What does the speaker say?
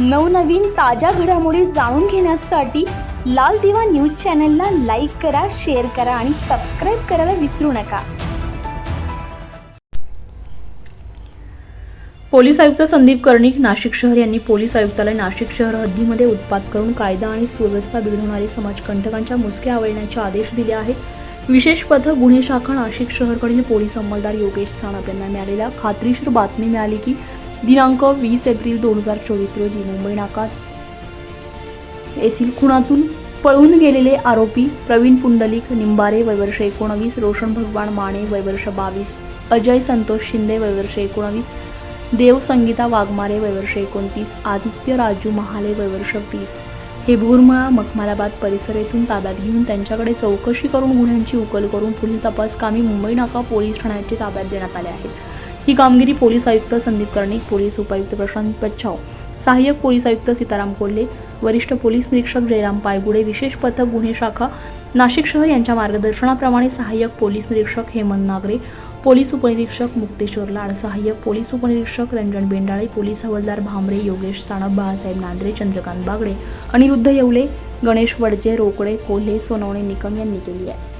नवनवीन ताज्या घडामोडी जाणून घेण्यासाठी लाल दिवा न्यूज चॅनलला लाईक करा शेअर करा आणि सबस्क्राईब करायला विसरू नका. पोलीस आयुक्त संदीप कर्णिक नाशिक शहर यांनी पोलीस आयुक्तालय नाशिक शहर हद्दीमध्ये उत्पात करून कायदा आणि सुव्यवस्था बिघडवणारे समाजकंटकांच्या मुसक्या आवळण्याचे आदेश दिले आहेत. विशेष पथक गुन्हे शाखा नाशिक शहरकडील पोलीस अंमलदार योगेश साणप यांना मिळालेल्या खात्रीशीर बातमी मिळाली की दिनांक वीस एप्रिल दोन हजार चोवीस रोजी मुंबई नाका येथील खुणातून पळून गेलेले आरोपी प्रवीण पुंडलिक निंबारे वयवर्ष एकोणवीस रोशन भगवान माने वयवर्ष बावीस अजय संतोष शिंदे वयवर्ष एकोणवीस देव संगीता वाघमारे वयवर्ष एकोणतीस आदित्य राजू महाले वयवर्ष वीस. हे भोरमळा मखमालाबाद परिसर येथून ताब्यात घेऊन त्यांच्याकडे चौकशी करून गुन्ह्यांची उकल करून पुढील तपास कामी मुंबई नाका पोलीस ठाण्याचे ताब्यात देण्यात आले आहेत. ही कामगिरी पोलीस आयुक्त संदीप कर्णिक पोलीस उपायुक्त प्रशांत पच्छाव सहाय्यक पोलीस आयुक्त सीताराम कोल्हे वरिष्ठ पोलीस निरीक्षक जयराम पायगुडे विशेष पथक गुन्हे शाखा नाशिक शहर यांच्या मार्गदर्शनाप्रमाणे सहाय्यक पोलीस निरीक्षक हेमंत नागरे पोलीस उपनिरीक्षक मुक्तेश्वर लाड सहाय्यक पोलीस उपनिरीक्षक रंजन बेंडाळे पोलीस हवालदार भामरे योगेश साणप बाळासाहेब नांद्रे चंद्रकांत बागडे अनिरुद्ध येवले गणेश वडजे रोकडे कोल्हे सोनवणे निकम यांनी केली आहे.